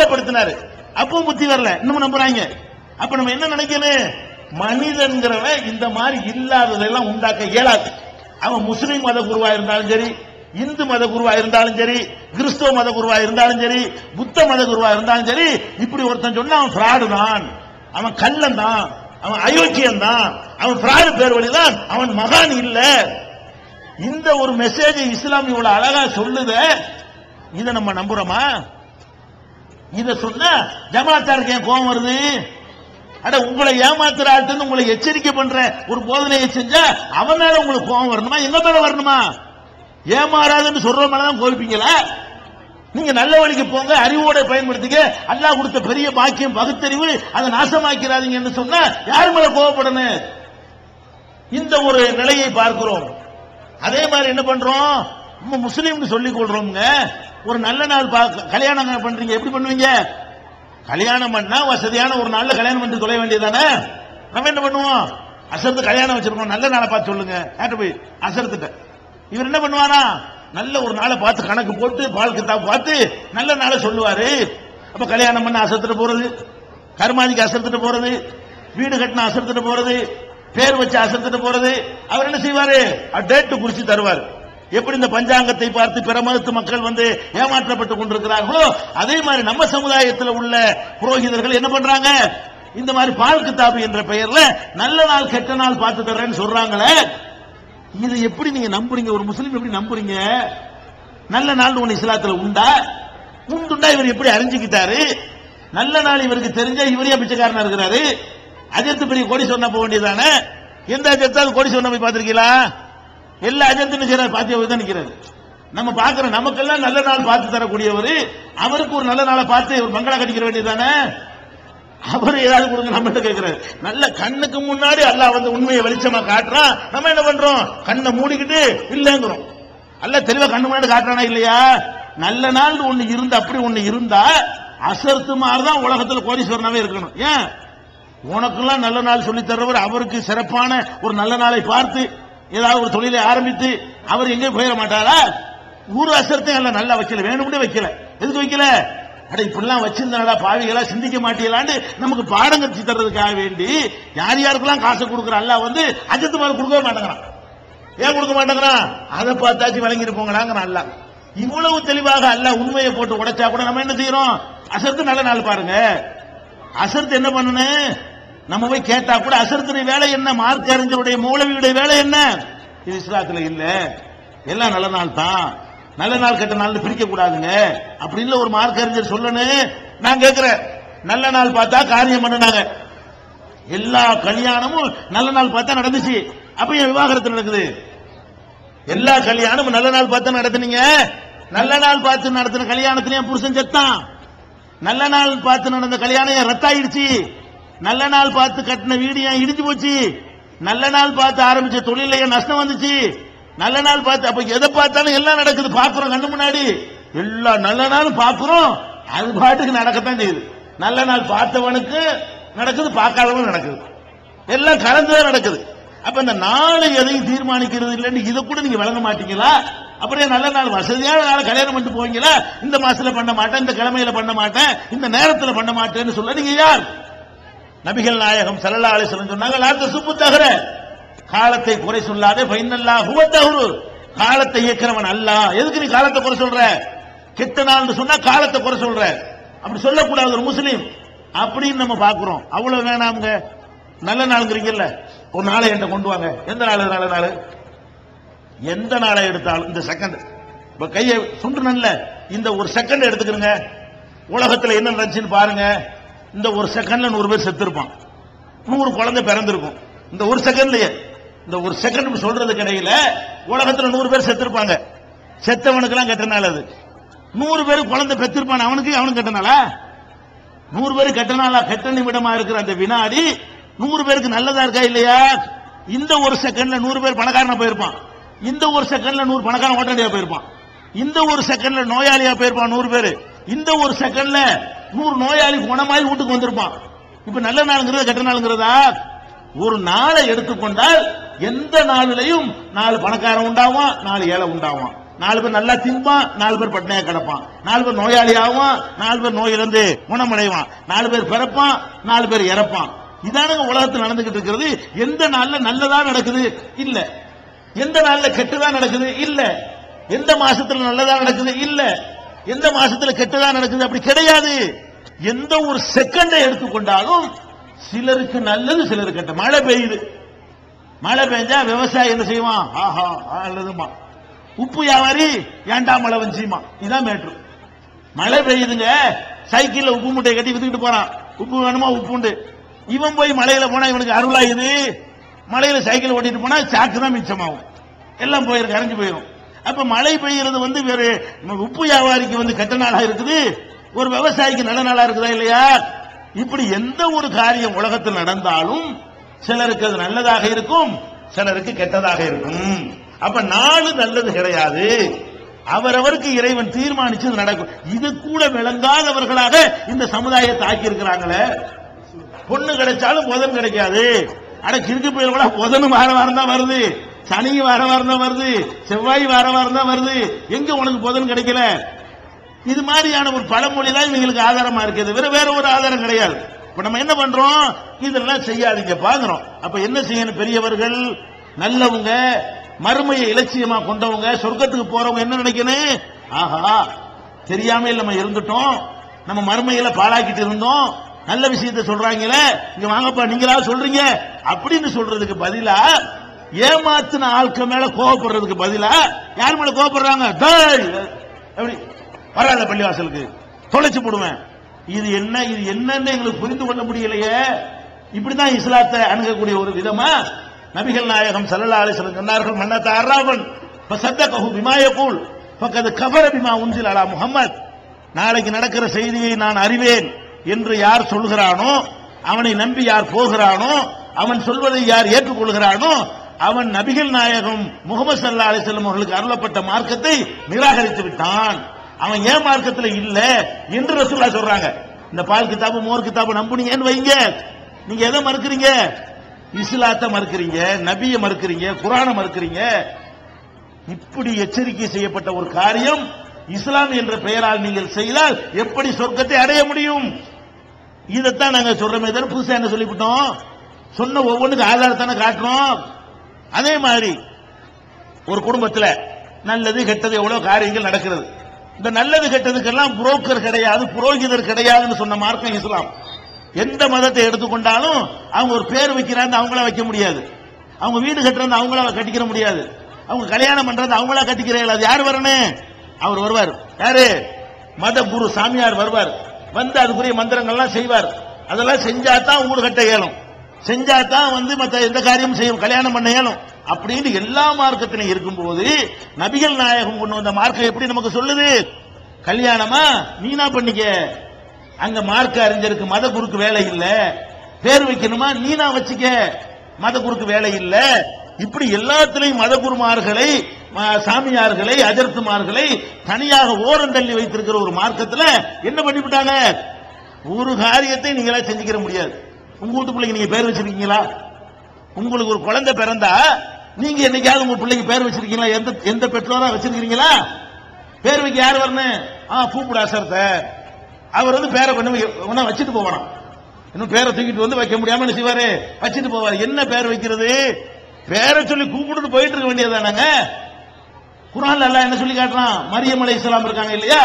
அம்பலப்படுத்தினாரு அப்பவும் புத்தி வரல. இன்னும் நம்புறாங்க. அப்ப நம்ம என்ன நினைக்கணும்? மனிதன்கிறவன் இந்த மாதிரி இல்லாததெல்லாம் உண்டாக்க இயலாது. அவன் முஸ்லீம் மத குருவா இருந்தாலும் சரி இந்து மத குருவா இருந்தாலும் சரி கிறிஸ்துவ மத குருவா இருந்தாலும் சரி புத்த மத குருவா இருந்தாலும் சரி இப்படி ஒருத்தன் சொன்னா அவன் ஃப்ராடு தான். அவன் கள்ளன் தான். அவன் அயோக்கியன் தான். அவன் ஃப்ராடு பேர் வழிதான் அவன் மகான் இல்ல. இந்த ஒரு மெசேஜ் இஸ்லாம் இவ்வளவு அழகா சொல்லுத இதை நம்ம நம்புறோமா? இத சொன்னா ஜமாத்தாருக்கு ஏன் கோபம் வருது? அட உங்களை ஏமாத்துறாட்டுன்னு உங்களை எச்சரிக்கை பண்ற ஒரு போதனையை செஞ்சா அவன் மேல உங்களுக்கு கோபம் வரணுமா? எங்க மேல வரணுமா? ஏமாறாதுன்னு சொல்ற மேலதான் கோவிப்பீங்களா? நீங்க நல்ல வழிக்கு போங்க அறிவோட பயன்படுத்திக்க அல்லாஹ் கொடுத்த பெரிய பாக்கியம் பகுத்தறிவு அதை நாசமாக்கிறாதீங்கன்னு சொன்னா யார் மேல கோவப்படணும்? இந்த ஒரு நிலையை பார்க்கிறோம். அதே மாதிரி என்ன பண்றோம்? நம்ம முஸ்லீம்னு சொல்லிக் கொள்றோம்ங்க. ஒரு நல்ல நாள் கல்யாணம் பண்றீங்க. எப்படி பண்ணுவீங்க? கல்யாணம் பண்ணா வசதியான ஒரு நாள்ல கல்யாணம் பண்ணி தொலை வேண்டியதானே நம்ம என்ன பண்ணுவோம்? அசரத்து கல்யாணம் வச்சிருக்கோம். நல்ல நாளை பார்த்து சொல்லுங்க. கேட்ட போய் அசரத்துட்ட இவர் என்ன பண்ணுவாரா? நல்ல ஒரு நாளை பார்த்து கணக்கு போட்டு பால் கித்தா பார்த்து நல்ல நாளை சொல்லுவாரு. அப்ப கல்யாணம் பண்ண அசத்துட்டு போறது? கருமாதிக்கு அசத்துட்டு போறது? வீடு கட்டின அசத்துட்டு போறது? பேர் வச்சு அசத்துட்டு போறது? அவர் என்ன செய்வாரு? டேட்டு குறிச்சு தருவார். எப்படி இந்த பஞ்சாங்கத்தை பார்த்து பிற மதத்து மக்கள் வந்து ஏமாற்றப்பட்டு கொண்டிருக்கிறார்களோ அதே மாதிரி நம்ம சமுதாயத்தில் உள்ள புரோகிதர்கள் என்ன பண்றாங்க? இந்த மாதிரி பால் கித்தாபு என்ற பெயர்ல நல்ல நாள் கெட்ட நாள் பார்த்து தர்றேன்னு சொல்றாங்களே. இது எப்படி நீங்க நம்புறீங்க? ஒரு முஸ்லீம் எப்படி நம்புறீங்க? நல்ல நாள் ஒண்ணு இஸ்லாத்துல உண்டா? உண்டுண்டா இவர் எப்படி அறிஞ்சுக்கிட்டாரு? நல்ல நாள் இவருக்கு தெரிஞ்சா இவரே பிச்சைக்காரனா இருக்கிறாரு. அஜித்து பெரிய கோடி சொன்ன போக வேண்டியதானே எந்த அஜத்தாவது கோடி சொன்ன போய் பார்த்திருக்கீங்களா? எல்லா அஜந்தும் நிக்கிறார் பாத்தியாவை தான் நிக்கிறாரு. நம்ம பாக்குறோம் நமக்கெல்லாம் நல்ல நாள் பார்த்து தரக்கூடியவர் அவருக்கு ஒரு நல்ல நாளை பார்த்து ஒரு மங்களா கட்டிக்கிற வேண்டியதானே அவர் ஏதாவது கொடுங்க நம்ம கேட்கிறாரு. நல்ல கண்ணுக்கு முன்னாடி அல்லாஹ் வந்து உண்மையை வெளிச்சமா காட்டுறான் நம்ம என்ன பண்றோம்? கண்ணை மூடிக்கிட்டு இல்லங்கிறோம். அல்ல தெளிவா கண்ணு முன்னாடி காட்டுறானா இல்லையா? நல்ல நாள் ஒண்ணு இருந்து அப்படி ஒண்ணு இருந்தா அசர்த்து மாதிரி தான் உலகத்துல கோடீஸ்வரனாவே இருக்கணும். ஏன்? உனக்கெல்லாம் நல்ல நாள் சொல்லி தர்றவர் அவருக்கு சிறப்பான ஒரு நல்ல நாளை பார்த்து ஏதாவது ஒரு தொழிலை ஆரம்பித்து அவர் எங்கேயும் போயிட மாட்டாரா? ஊர் அசரத்தையும் எல்லாம் நல்லா வைக்கல வேணும்னே வைக்கல. எதுக்கு வைக்கல? அட இப்படிலாம் வச்சிருந்தாடா பாவிகளா சிந்திக்க மாட்டீங்களான்னு நமக்கு பாடம் கற்று தர்றதுக்காக வேண்டி யார் யாருக்கெல்லாம் காசு கொடுக்குற அல்ல வந்து அஜத்து மேல கொடுக்கவே மாட்டேங்கிறான். ஏன் கொடுக்க மாட்டேங்கிறான்? அதை பார்த்தாச்சு வழங்கிட்டு போங்கடாங்கிறான் அல்லாஹ் இவ்வளவு தெளிவாக அல்ல உண்மையை போட்டு உடைச்சா கூட நம்ம என்ன செய்யறோம்? அசர்த்து நல்ல நாள் பாருங்க. அசர்த்து என்ன பண்ணணும்? நம்ம போய் கேட்டா கூட அசர்த்துடைய வேலை என்ன? மார்க் அறிஞருடைய மூலவியுடைய வேலை என்ன? இது இஸ்லாத்துல இல்ல. எல்லாம் நல்ல நாள் தான். நல்ல நாள் கெட்ட நாள் பிரிக்க கூடாதுங்க. அப்படி இல்ல ஒரு மார்க் அறிஞர் சொல்லணும் நான் கேட்கிறேன் நல்ல நாள் பார்த்தா காரியம் பண்ணுனாங்க. எல்லா கல்யாணமும் நல்ல நாள் பார்த்தா நடந்துச்சு. அப்ப என் விவாகரத்து நடக்குது? எல்லா கல்யாணமும் நல்ல நாள் பார்த்து நடத்துனீங்க. நல்ல நாள் பார்த்து நடத்தின கல்யாணத்திலேயே புருஷன் செத்தான். நல்ல நாள் பார்த்து நடந்த கல்யாணம் ரத்தாயிடுச்சு? நல்ல நாள் பார்த்து கட்டின வீடு ஏன் இடிஞ்சு போச்சு? நல்ல நாள் பார்த்து ஆரம்பிச்ச தொழில ஏன் நஷ்டம் வந்துச்சு? நல்ல நாள் பார்த்து அப்ப எதை பார்த்தாலும் எல்லாம் நடக்குது. பாக்குறோம் கண்ணு முன்னாடி. எல்லா நல்ல நாளும் பாக்குறோம் அது பாட்டுக்கு நடக்கத்தான் செய்யுது. நல்ல நாள் பார்த்தவனுக்கு நடக்குது பார்க்காதவனுக்கு நடக்குது. எல்லாம் கலந்துதான் நடக்குது. அப்ப இந்த நாள் எதையும் தீர்மானிக்கிறது இல்லைன்னு இதை கூட நீங்க வழங்க மாட்டீங்களா? அப்படியே நல்ல நாள் வசதியான நாள் கல்யாணம் பண்ணிட்டு போவீங்களா? இந்த மாசத்துல பண்ண மாட்டேன் இந்த கிழமையில பண்ண மாட்டேன் இந்த நேரத்துல பண்ண மாட்டேன்னு சொல்ல நீங்க யார்? நபிகள் நாயகம் சல்லல்லா அலிஸ்வலம் சொன்னாங்க லாத்த சுப்பு தகர காலத்தை குறை சொல்லாதே பைனல்லா ஹுவ தஹ்ரு. காலத்தை இயக்கிறவன் அல்ல. எதுக்கு நீ காலத்தை குறை சொல்ற? கெட்ட நாள்னு சொன்னா காலத்தை குறை சொல்ற. அப்படி சொல்லக்கூடாது ஒரு முஸ்லீம். அப்படின்னு நம்ம பாக்குறோம் அவ்வளவு வேணாமுங்க. நல்ல நாளுங்கிறீங்கல்ல. ஒரு நாளை என்கிட்ட கொண்டு வாங்க. எந்த நாள்? நல்ல நாள்? எந்த நாளை எடுத்தாலும் இந்த செகண்ட் இப்ப கையை சுண்டு நல்ல இந்த ஒரு செகண்ட் எடுத்துக்கிறங்க உலகத்துல என்ன நடந்துச்சுன்னு பாருங்க. இந்த ஒரு செகண்ட்ல நூறு பேர் செத்துருப்பான். நூறு குழந்தை பிறந்திருக்கும். இந்த ஒரு செகண்ட்லயே இந்த ஒரு செகண்ட் சொல்றதுக்கு இடையில உலகத்துல நூறு பேர் செத்துருப்பாங்க. செத்தவனுக்கெல்லாம் கெட்ட நாள் அது. நூறு பேர் குழந்தை பெற்றிருப்பான் அவனுக்கு அவனுக்கு கெட்ட நூறு பேர் கெட்டனாலா கெட்ட நிமிடமா இருக்கிற அந்த வினாடி நூறு பேருக்கு நல்லதா இருக்கா இல்லையா? இந்த ஒரு செகண்ட்ல நூறு பேர் பணக்காரனா போயிருப்பான். இந்த ஒரு செகண்ட்ல நூறு பணக்காரன் ஓட்டாண்டியா போயிருப்பான். இந்த ஒரு செகண்ட்ல நோயாளியா போயிருப்பான் நூறு பேர். இந்த ஒரு செகண்ட்ல நூறு நோயாளி குணமாயி வீட்டுக்கு வந்திருப்பான். இப்ப நல்ல நாளுங்கிறதா கெட்ட நாளுங்கிறதா? ஒரு நாளை எடுத்துக்கொண்டால் எந்த நாளிலையும் நாலு பணக்காரன் உண்டாவான் நாலு ஏழை உண்டாவான். நாலு பேர் நல்லா திம்பான் நாலு பேர் பட்டினையா கிடப்பான். நாலு பேர் நோயாளி ஆவான் நாலு பேர் நோயிலிருந்து குணமடைவான். நாலு பேர் பிறப்பான் நாலு பேர் இறப்பான். இதானுங்க உலகத்தில் நடந்துகிட்டு இருக்கிறது. எந்த நாள்ல நல்லதா நடக்குது? இல்ல. எந்த நாள்ல கெட்டதா நடக்குது? இல்ல. எந்த மாசத்துல நல்லதா நடக்குது? இல்ல. எந்த மாசத்துல கெட்டதா நடக்குது அப்படி கிடையாது. எந்த ஒரு செகண்டை எடுத்துக்கொண்டாலும் சிலருக்கு நல்லது சிலருக்கு கெட்ட. மழை பெய்யுது. மழை பெய்ஞ்சா விவசாயி என்ன செய்வான் ஆஹா நல்லதுமா உப்பு வியாபாரி ஏன்டா மழை வந்துச்சுமா? இதான் மேட்ரு மழை பெய்யுதுங்க. சைக்கிள்ல உப்பு மூட்டையை கட்டி வித்துக்கிட்டு போறான். உப்பு வேணுமா? உப்பு உண்டு இவன் போய் மலையில போனா இவனுக்கு அருளாயுது. மலையில சைக்கிள் ஓட்டிட்டு போனா சாக்கு தான் மிச்சமாகும். எல்லாம் போயிருக்கு அரைஞ்சு போயிடும் அப்ப மழை பெய்யறது வந்து வேறு உப்பு வியாபாரிக்கு வந்து கெட்ட நாளா இருக்குது? ஒரு விவசாயிக்கு நல்ல நாளா இருக்குதா இல்லையா? இப்படி எந்த ஒரு காரியம் உலகத்தில் நடந்தாலும் சிலருக்கு அது நல்லதாக இருக்கும் சிலருக்கு கெட்டதாக இருக்கும். அப்ப நாலு நல்லது கிடையாது. அவரவருக்கு இறைவன் தீர்மானிச்சு நடக்கும். இது கூட விளங்காதவர்களாக இந்த சமுதாயத்தை ஆக்கி இருக்கிறாங்களே பொண்ணு கிடைச்சாலும் புதன் கிடைக்காது. அட கிறுக்கு புயல் கூட புதனும் மாற வாரம் தான் வருது. சனி வார வாரம் தான் வருது செவ்வாய் வார வாரம் தான் வருது. எங்க உனக்கு புதன் கிடைக்கல? இது மாதிரியான ஒரு பழமொழி தான் இவங்களுக்கு ஆதாரமா இருக்குது. வேற வேற ஒரு ஆதாரம் கிடையாது. இப்ப நம்ம என்ன பண்றோம்? இதெல்லாம் செய்யாதீங்க பாக்குறோம் அப்ப என்ன செய்யணும் பெரியவர்கள்? நல்லவங்க மறுமையை இலட்சியமா கொண்டவங்க சொர்க்கத்துக்கு போறவங்க என்ன நினைக்கணும்? ஆஹா தெரியாம நம்ம இருந்துட்டோம். நம்ம மறுமையில பாழாக்கிட்டு இருந்தோம். நல்ல விஷயத்தை சொல்றாங்களே இங்க வாங்கப்பா நீங்களா சொல்றீங்க. அப்படின்னு சொல்றதுக்கு பதிலா ஏமாத்தின ஆட்கள் மேல கோவப்படுறதுக்கு பதிலா? யார் மேல கோவப்படுறாங்க? டேய்! அப்படி வராத பள்ளிவாசலுக்கு. தொலைச்சு போடுவேன். இது என்ன இது என்னன்னு எங்களுக்கு புரிந்து கொள்ள முடியலையே. இப்படிதான் இஸ்லாத்தை அணுகக்கூடிய ஒரு விதமா நபிகள் நாயகம் ஸல்லல்லாஹு அலைஹி வஸல்லம் சொன்னார்கள் மன்னத்த சத்த கஹு விமாய கூல் பக்கத்து கஃபர பிமா உஞ்சில் அலா முகமது நாளைக்கு நடக்கிற செய்தியை நான் அறிவேன் என்று யார் சொல்கிறானோ அவனை நம்பி யார் போகிறானோ அவன் சொல்வதை யார் ஏற்றுக்கொள்கிறானோ அவன் நபிகள் நாயகம் முகமது சல்லா அலிசல்லம் அவர்களுக்கு அருளப்பட்ட மார்க்கத்தை நிராகரித்து விட்டான். அவன் ஏன் மார்க்கத்தில் இல்ல என்று ரசூல்லா சொல்றாங்க. இந்த பால் கிதாபு மோர் கிதாபு நம்புனீங்கன்னு வைங்க. நீங்க எதை மறுக்கிறீங்க? இஸ்லாத்தை மறுக்கிறீங்க நபியை மறுக்கிறீங்க குரானை மறுக்கிறீங்க. இப்படி எச்சரிக்கை செய்யப்பட்ட ஒரு காரியம் இஸ்லாம் என்ற பெயரால் நீங்கள் செய்தால் எப்படி சொர்க்கத்தை அடைய முடியும்? இதைத்தான் நாங்க சொல்றோமே தவிர புதுசா என்ன சொல்லிவிட்டோம்? சொன்ன ஒவ்வொன்றுக்கு ஆதாரத்தானே காட்டுறோம்? அதே மாதிரி ஒரு குடும்பத்தில் நல்லது கெட்டது எவ்வளவு காரியங்கள் நடக்கிறது. இந்த நல்லது கெட்டதுக்கெல்லாம் புரோக்கர் கிடையாது புரோகிதர் கிடையாதுன்னு சொன்ன மார்க்கம் இஸ்லாம். எந்த மதத்தை எடுத்துக்கொண்டாலும் அவங்க ஒரு பேர் வைக்கிறாங்க அவங்கள வைக்க முடியாது. அவங்க வீடு கட்டுறது அவங்கள கட்டிக்கிற முடியாது. அவங்க கல்யாணம் பண்றது அவங்களா கட்டிக்கிறீங்களா அது யார் வரணும்? அவர் வருவார். யாரு? மத குரு சாமியார் வருவார். வந்து அதுக்குரிய மந்திரங்கள்லாம் செய்வார். அதெல்லாம் செஞ்சா தான் கட்ட இயலும் செஞ்சா தான் வந்து மத்த எந்த காரியமும் செய்யும் கல்யாணம் பண்ண இயலும். அப்படின்னு எல்லா மார்க்கத்திலையும் இருக்கும்போது நபிகள் நாயகம் கொண்டு வந்த மார்க்கம் எப்படி நமக்கு சொல்லுது? கல்யாணமா? நீனா பண்ணிக்க. அங்க மார்க்க அறிஞருக்கு மத குருக்கு வேலை இல்ல. பேர் வைக்கணுமா? நீனா வச்சுக்க. மத குருக்கு வேலை இல்ல. இப்படி எல்லாத்திலையும் மத குருமார்களை சாமியார்களை அஜர்த்துமார்களை தனியாக ஓரந்தள்ளி வைத்திருக்கிற ஒரு மார்க்கத்துல என்ன பண்ணிவிட்டாங்க? ஒரு காரியத்தை நீங்களா செஞ்சுக்கிற முடியாது. உங்க வீட்டு பிள்ளைங்க நீங்க பேர் வச்சிருக்கீங்களா? உங்களுக்கு ஒரு குழந்தை பிறந்தா நீங்க என்னைக்காவது உங்க பிள்ளைக்கு பேர் வச்சிருக்கீங்களா? எந்த எந்த பெற்றோரா வச்சிருக்கீங்களா? பேர் வைக்க யார் வரணும்? ஆ பூப்புடா அசரத்தை. அவர் வந்து பேரை கொண்டு வச்சுட்டு போவாராம் இன்னும் பேரை தூக்கிட்டு வந்து வைக்க முடியாம என்ன செய்வாரு? வச்சுட்டு போவார். என்ன பேர் வைக்கிறது? பேரை சொல்லி கூப்பிட்டு போயிட்டு இருக்க வேண்டியதானாங்க குரான் எல்லாம் என்ன சொல்லி காட்டுறான் மரியம் அலை இருக்காங்க இல்லையா?